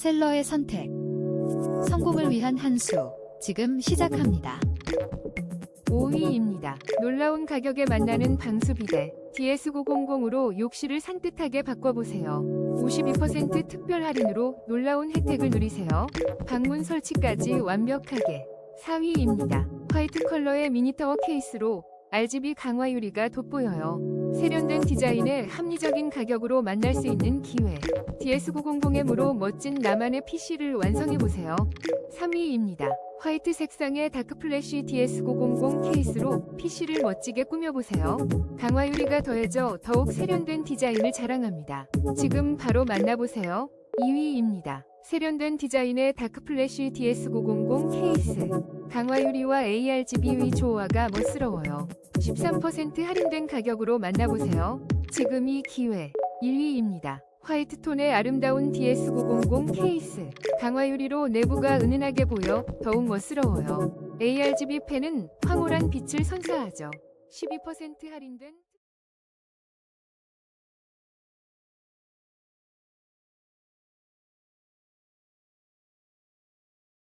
셀러의 선택. 성공을 위한 한 수. 지금 시작합니다. 5위입니다. 놀라운 가격에 만나는 방수비대 DS900으로 욕실을 산뜻하게 바꿔보세요. 52% 특별 할인으로 놀라운 혜택을 누리세요. 방문 설치까지 완벽하게 4위입니다. 화이트 컬러의 미니타워 케이스로 RGB 강화 유리가 돋보여요. 세련된 디자인에 합리적인 가격으로 만날 수 있는 기회. DS900의 무로 멋진 나만의 PC를 완성해보세요. 3위입니다. 화이트 색상의 다크 플래시 DS900 케이스로 PC를 멋지게 꾸며보세요. 강화 유리가 더해져 더욱 세련된 디자인을 자랑합니다. 지금 바로 만나보세요. 2위입니다. 세련된 디자인의 다크 플래시 DS900 케이스. 강화 유리와 ARGB 조화가 멋스러워요. 13% 할인된 가격으로 만나보세요. 지금 이 기회. 1위입니다. 화이트 톤의 아름다운 DS900 케이스. 강화 유리로 내부가 은은하게 보여 더욱 멋스러워요. ARGB 펜은 황홀한 빛을 선사하죠. 12% 할인된